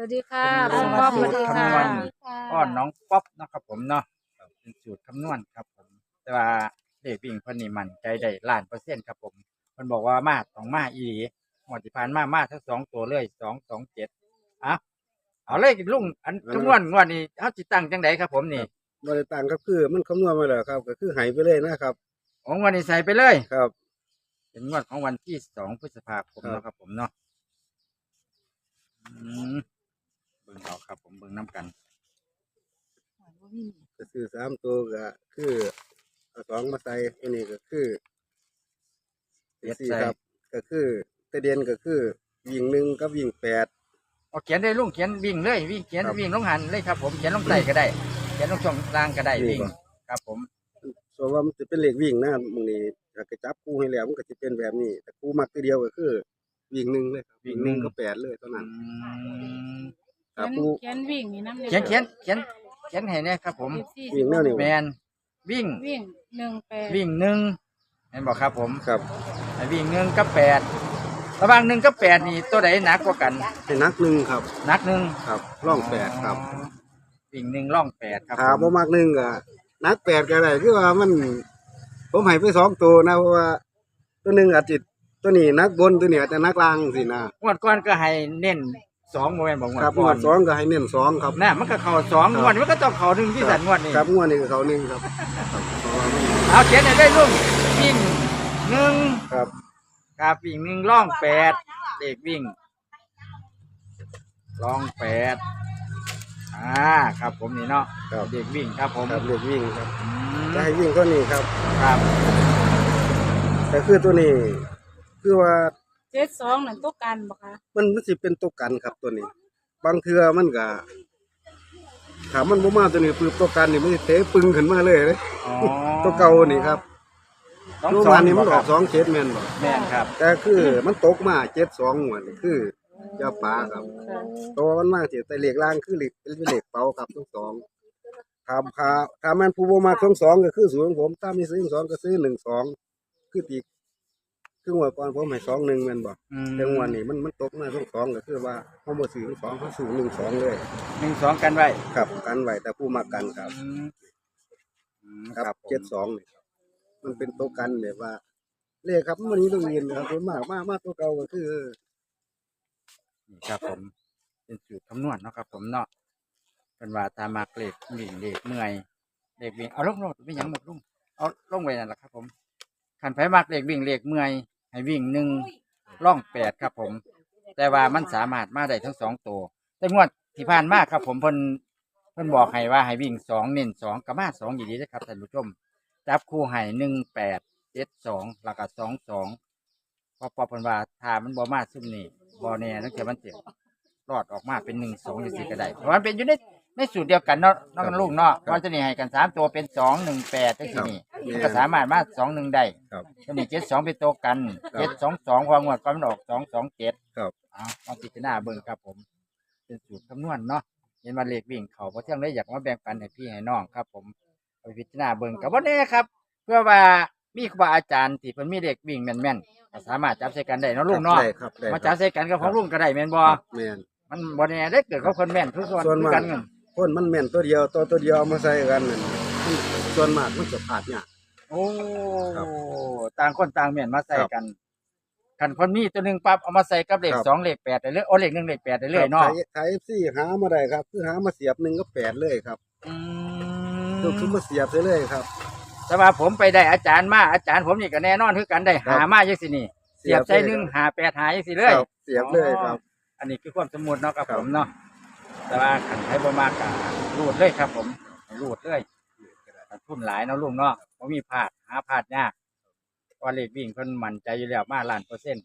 วัสดีค่ะสวัคุณสดีป๊อปสวัสดีค่ะคำนวณอ้อนน้องป๊อปเนาะครับผมเนาะเป็นสูตรคำนวณครับผม แต่ว่าเด็กวิ่งเพิ่นนี่มั่นใจได้ล้านเปอร์เซ็นต์ครับผมเพิ่นบอกว่ามาต้องมาอีหลีหมดที่ผ่านมามาทั้งสองตัวเลยสองสองเจ็ดอะเอาเลยลุงอันคำนวณงวดนี้เฮาสิตั้งจังไดครับผมนี่บริต่างครับคือมันคำนวณมาแล้วครับ ก็คือหายไปเลยนะครับของวันนี้ใส่ไปเลยครับ เป็นงวดของวันที่สองพฤษภาคมครับเนาะครับผมเนาะอืมเบิ่งเอาครับ ผมเบิ่งน้ำกันก็คือสามตัวก็คือเอาสองมาใส่อันนี้ก็คือเจ็ดสี่ใส่ครับ ก็คือตะเดียนก็คือวิ่งหนึ่งกับวิ่งแปด เอาเขียนได้ลุงเขียนวิ่งเลยวิ่งเขียนครับ วิ่งลงหันเลยครับ ผมเขียนลงใต้ก็ได้เขียนลงช่องล่างก็ได้นี่วิ่งบ่ครับ ผมส่วนว่ามันจะเป็นเลขวิ่งนะมึงนี่ถ้าก็จับคู่ให้แล้วมันก็จะเป็นแบบนี้ แต่คู่มักตัวเดียวก็คือ วิ่งหนึ่งเลยครับวิ่งหนึ่งก็แปดเลยเท่านั้น อืม ถ้าเขียนคู่เขียนวิ่งนี่น้ำเขียนเขียนเขียนเขียนให้เนี่ยครับ ผมวิ่งแนวนี้แมนวิ่งวิ่งหนึ่งแปดวิ่งหนึ่งเห็นบอกครับ ผมครับให้วิ่งหนึ่งกับแปดระหว่างหนึ่งกับแปดนี่ตัวไหนหนักกว่ากันให้นักหนึ่งครับหนักหนึ่งครับร่องแปดครับวิ่งหนึ่งล่องแปดครับถ้าผมบ่มักหนึ่งก็นักแปดก็ได้คือว่ามัน ผมให้ไปสองตัวนะเพราะว่า ตัวหนึ่งอาจจะตัวนี้นักบนตัวนี้อาจจะนักล่างสินะงวดก่อนก็ให้เน้น สองโมเมนต์บอกงวดครับงก่อวนดสองก็ให้เน้นสองครับน่ะมันก็เข่าสองครับงวดนี้มันก็ต้องเข่าหนึ่งที่สันงวดนี้ครับงวดนี้ก็เขาหนึ่งครับครับเพราะว่ามันเอาเขียนให้ได้ลุงวิ่งหนึ่งครับครับวิ่งหนึ่งล่องแปดเด็กวิ่งล่องแปดอ่าครับผมนี่เนาะครับเด็กวิ่งครับผมครับเรียกวิ่งครับอืมจะให้วิ่งตัวนี้ครับครับแต่คือตัวนี้คือว่า เจ็ดสองหนึ่งตัวกันบ่คะมันมันสิเป็นตัวกันครับตัวนี้ บางเทื่อมันก็ถามมันบ่มาตัวนี้ปืบตัวกันนี่มันสิเตะปึงขึ้นมาเลยเลยอ๋อตัวเก่านี่ครับสองตัวสองมานี่มันอคอรักบสองเจ็ดแม่นบ่แม่นครับ แต่คือมันตกมาเจ็ดสองหัวนี่คือเจ้าป่าครับค่ะตัวมันมากที่แต่เหล็กล่างคือเหล็กเป็นเหล็กเป่าครับทั้งสองถามคาถามมันผู้บ่มาทั้งสองก็คือศูนย์ของผมถ้ามีซื้อสองก็ซื้อหนึ่งสองคือตี คือหัวก่อนผมให้สองหนึ่งแม่นบ่อืมแต่หัวนี่มันมันตกมาทั้งสองก็คือว่าเขาบ่ซื้อทั้งสองเขาซื้อหนึ่งสองเลย หนึ่งสองกันไว้ครับกันไว้แต่ผู้มากันครับ อืมอืมครับผมเจ็ดสองนี่ครับมันเป็นตัวกันแบบว่า เลขครับมันนี้ต้องเรียนครับส่วนมากมากมากตัวเก่าก็คือ นี่ครับผม เป็นสูตรคำนวณเนาะครับผมเนาะเป็นว่าตามมาเลขวิ่งเลขเมื่อยเลขวิ่งเอาลงลงไม่หยังหมดลุงเอาลงไว้นั่นแหละครับ ผมขันไผมากเลขวิ่งเลขเมื่อย ให้วิ่งหนึ่งล่องแปดครับผม แต่ว่ามันสามารถมาได้ทั้งสองตัวแต่งวดที่ผ่านมาครับ ผมเพิ่นเพิ่นบอกให้ว่าให้วิ่งสองเน้นสองกับมาสองอยู่ดีนะครับท่านผู้ชมจับคู่ให้หนึ่งแปดเจ็ดสองแล้วก็สองสองพอพอเพิ่นว่าถ้ามันบ่มาซุ่มนี่บ่แน่ตั้งแต่มันเจ็บรอดออกมาเป็นหนึ่งสองอย่างสี่ก็ได้เพราะมันเป็นอยู่ใน ในสูตรเดียวกันเนาะน้องกันลูกเนาะว่าจะนี่ให้กันสามตัวเป็นสองหนึ่งแปดได้ทีนี่มันก็สามารถมาสองหนึ่งได้ครับตัวนี้เจ็ดสองเป็นตัวกันครับเจ็ดสองสองความงวดก็มันออกสองสองเจ็ดครับเอาลองพิจารณาเบิ่งครับผม เป็นสูตรคำนวณเนาะเห็นว่าเลขวิ่งเขาเพราะเที่ยงได้อยากมาแบ่งปันให้พี่ให้น้องครับ ผมเอาไปพิจารณาเบิ่งกับว่าแน่ครับ เพื่อว่ามีครูบาอาจารย์ที่เพิ่นมีเลขวิ่งแม่นๆก็สามารถจับใส่กันได้เนาะลุงเนาะได้ครับได้มาจับใส่กันกับของลุงก็ได้แม่นบ่ครับแม่นมันบ่แน่ได้เกิดเขาคนแม่นทุกส่วนส่วนคือมากกันเงิน คนมันแม่นตัวเดียวตัวตัวเดียวเอามาใส่กันนั่นมันส่วนมากมันจะขาดเนี่ยากโอ้ครับต่างคนต่างแม่นมาใส่ครับกันคันคนมีตัวหนึงปั๊บเอามาใส่กับเลขครับ สองเลขแปดได้เลยโอ้เลขหนึ่งเลขแปดได้เลยเนาะครับไทยซีหามาได้ครับ คือหามาเสียบหนึ่งก็แปดเลยครับอืคือคือมมาเสียบได้เลยครับ แต่ว่าผมไปได้อาจารย์มาอาจารย์ผมนี่ก็แน่นอนคือกันได้ครับ หามาจังสินี่ เสีเสียยบบใส่เลยหนึ่งครับหาแปดหาจังสิเลย ครับเสียบเลยครับ อันนี้คือความสมมุติเนาะครับครับ ผมเนาะ แต่ว่าขันไทยบ่มากกะรูดเลยครับ ผมรูดเลยขันทุนหลายเนาะลุงเนาะบ่มีพลาดหาพลาดยากเพราะเลขวิ่งเพิ่นมั่นใจอยู่แล้วมาล้านเปอร์เซ็นต์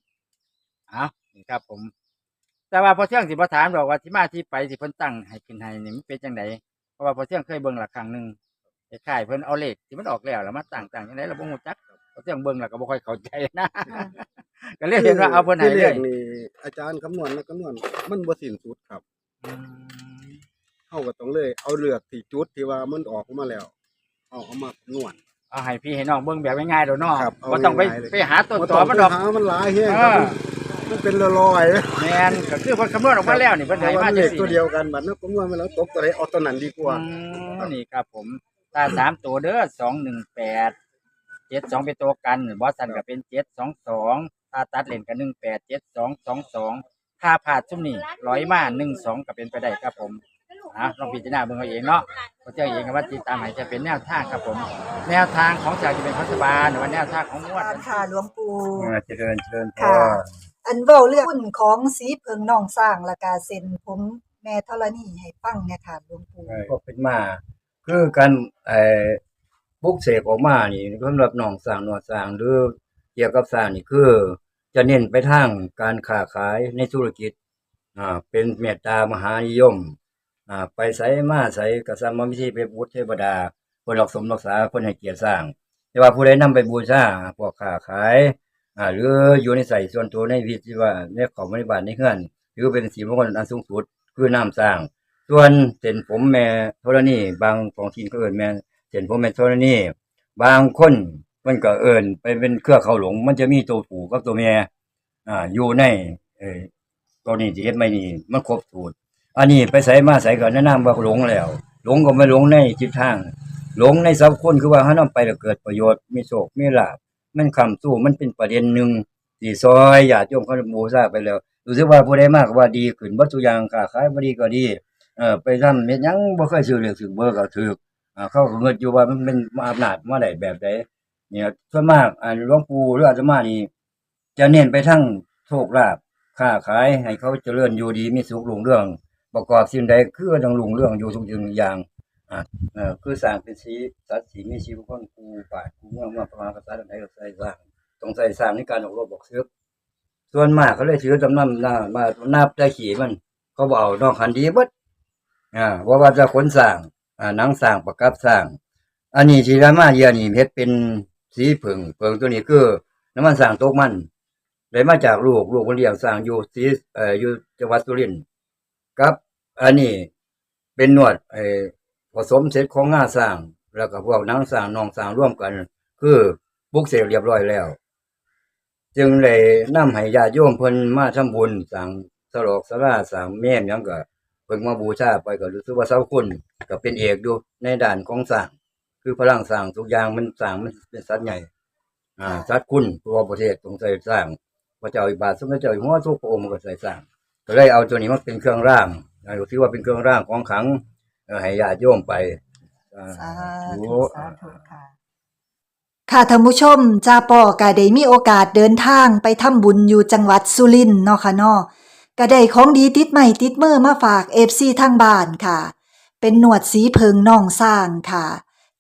เอานี่ครับ ผม แต่ว่าพอเที่ยงสิบ่ถามดอกว่าที่มาที่ไปสิเพิ่นตั้งให้ขึ้นให้นี่มันเป็นจังไดเพราะว่าพอเที่ยงเคยเบิ่งละครั้งหนึงคล้ายๆเพิ่นเอาเลขที่มันออกแล้วแล้วมาตั้งตั้งจังไดเราบ่ฮู้จักพอเที่ยงเบิ่งแล้วก็บ่ค่อยเข้าใจนะก็เลยเห็นว่าเอาเพิ่นให้คือเลขยนี่อาจารย์คำนวณแล้วคำนวณมันบ่สิ้นสุดครับอืม เขาก็ต้องเลย เอาเลือกที่จุดที่ว่ามันออกมาแล้ว เอาเอามาคำนวณเอาให้พี่ให้น้องเบิ่งแบบง่ายๆเดี๋ยวเนาะครับเอาบ่ต้องไปง่ายๆเลย ไปหาต้นบ่ตอมันดอกไปหามันหลายแฮงเอครับอมันมันมันเป็นลอยๆ แมนก็คือเพิ่นคำนวณออกมาแล้วนี่เพิ่นแต่ให้ว่ามาเลจังขซี่ตัวเดียวกันบัดนั้นผมว่ามันแล้วตกตัวไหนเอาตัวนั้นดีกว่า อืมนี่ครับผมถ้าสามตัวเด้อสองหนึ่งแปดเจ็ดสองเป็นตัวกันบอสสันก็เป็นเจ็ดสองสองถ้าตัดเลนกันหนึ่งแปดเจ็ดสองสองสอง ถ้าพลาดชุ่มนี่ร้อยมาหนึ่งสองก็เป็นไปได้ครับผมอะลองพิจารณาเบิ่งเอาเองเนาะเพราะเจ้าเองก็ว่าติดตามให้จะเป็นแนวทางครับผม แนวทางของจากจะเป็นรัฐบาลหรือว่าแนวทางของงวดการค่ะหลวงปู่เจริญเชิญพค่ะอันเว้าเรื่องหุ้นของสีเพิงน้องสร้างและกาเซ็นผมแม่ธรณีให้ฟังเนี่ยค่ะหลวงปู่ก็เป็นมาคือการไอ้บุกเสกออกมานี่สำหรับน้องสร้างหนวดสร้างหรือเกี่ยวกับสร้างนี่คือ จะเน้นไปทางการค้าขายในธุรกิจอ่าเป็นเมตตามหานิยมอ่าไปใส่มาใส่กริย์มิธีไปบูชเทวดาเพื่อรักสมรักษาคนให้เกียรติสร้าง แต่ว่าผู้ใดนำไปบูชาพวกค้าขายอ่าหรืออยู่ในใส่ส่วนตัวในวิธีว่าในของบริบาลในเฮือนหรือเป็นสีมงคลอันสูงสุดคือน้ำสร้าง ส่วนเส้นผมแม่ธรณีบางของทีนก็เอินแม่เส้นผมแม่ธรณีบางคน มันก็เอินไปเป็นเครือเขาหลง มันจะมีตัวผูกับตัวแม่อ่าอยู่ในเออตัวนี้ที่เฮ็ดไม่นี่มันครบสูตรอันนี้ไปใส่มาใส่ก็แนะนำว่าหลงแล้ว หลงก็ไม่หลงในจิตทาง หลงในสัพคนคือว่าถ้านำไปแล้วเกิดประโยชน์มีโชคมีลาภมันคำสู้มันเป็นประเด็นหนึ่งที่ซอยญาติโยมเขาบูชาไปแล้วรู้สึกว่าผู้ใดมากว่าดีขึ้นวัตถุอย่างค้าขายบ่ดีก็ดีเออไปทำเม็ดยังบ่เคยซื้อเลือกซื้อเบอร์ก็ถูกอ่าเขาก็เงินอยู่ว่ามันเป็นอำนาจมาได้แบบใด เนี่ยส่วนมากอ่าหลวงปู่หรืออาตมานี่จะเน้นไปทั้งโชคลาภค้าขายให้เขาเจริญอยู่ดีมีสุขรุ่งเรือง ประกอบสิ่งใดคือต้องรุ่งเรืองอยู่ทุกสิ่งทุกอย่างอ่าเออคือสร้างเป็นสีสัตว์สีมีชีวิตคนกูป่ากูเมืองมาประมาณภาษาใดก็ใส่สร้างต้องใส่สร้างในการออกรบบอกซื้อส่วนมากเขาเลยถือจำนำหน้ามานับได้ขี่มันเขาบอกเอานอกคันดีบดอ่าว่าว่าจะขนสร้างอ่านังสร้างประกับสร้าง อันนี้ที่รามาเยียนี่เฮ็ดเป็น สีผึ่งเผึ่งตัวนี้คือน้ำมันสร้างตกมันได้มาจากลูกลูกคนเลี้ยงสร้างอยู่สีเอ่ออยู่จังหวัดสุรินทร์ครับ อันนี้เป็นนวดไอ้ผสมเสร็จของงาสร้าง แล้วก็พวกนังสร้างนองสร้างร่วมกัน คือบุกเสร็จเรียบร้อยแล้ว จึงเลยนำให้ญาติโยมเพิ่นมาทำบุญสร้างสลอกสลาสร้างแม่มยังก็เพิ่งมาบูชาไปก็รู้สึกว่าเสาคุณก็เป็นเอกอยู่ในด่านของสร้าง คือพลังสร้างทุกอย่างมันสร้างมันเป็นสัตว์ใหญ่ อ่าสัตว์คุณตัวประเทศตรงใส่สร้างพระเจ้าอิบาทสมเด็จเจ้าอยู่หัวทุกพระองค์มันก็ใส่สร้าง ก็เลยเอาตัวนี้มาเป็นเครื่องร่างอ่าถือว่าเป็นเครื่องร่างของขลังเอ่อให้ญาติโยมไปอ่าสาโอ้ธุสาธุค่ะค่ะท่านผู้ชมจาปอก็ได้มีโอกาสเดินทางไปทำบุญอยู่จังหวัดสุรินทร์เนาะค่ะเนาะก็ได้ของดีติดใหม่ติดมือมาฝาก FC ทางบ้านค่ะ เป็นหนวดสีเพิงน่องสร้างค่ะ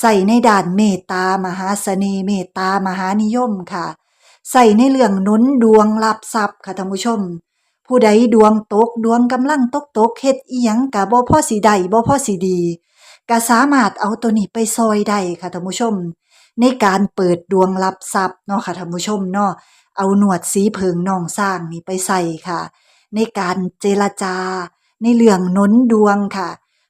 ใส่ในด่านเมตตามหาเสน่ห์เมตตามหานิยมค่ะ ใส่ในเรื่องนุนดวงรับทรัพย์ค่ะท่านผู้ชม ผู้ใดดวงตกดวงกำลังตกตกเฮ็ดอีหยังกะบ่พอสิได้บ่พอสิดีก็สามารถเอาตัวนี้ไปซอยได้ค่ะท่านผู้ชม ในการเปิดดวงรับทรัพย์เนาะค่ะท่านผู้ชมเนาะเอาหนวดสีเพิงนองสร้างนี่ไปใส่ค่ะ ในการเจรจา ในเรื่องนุนดวงค่ะ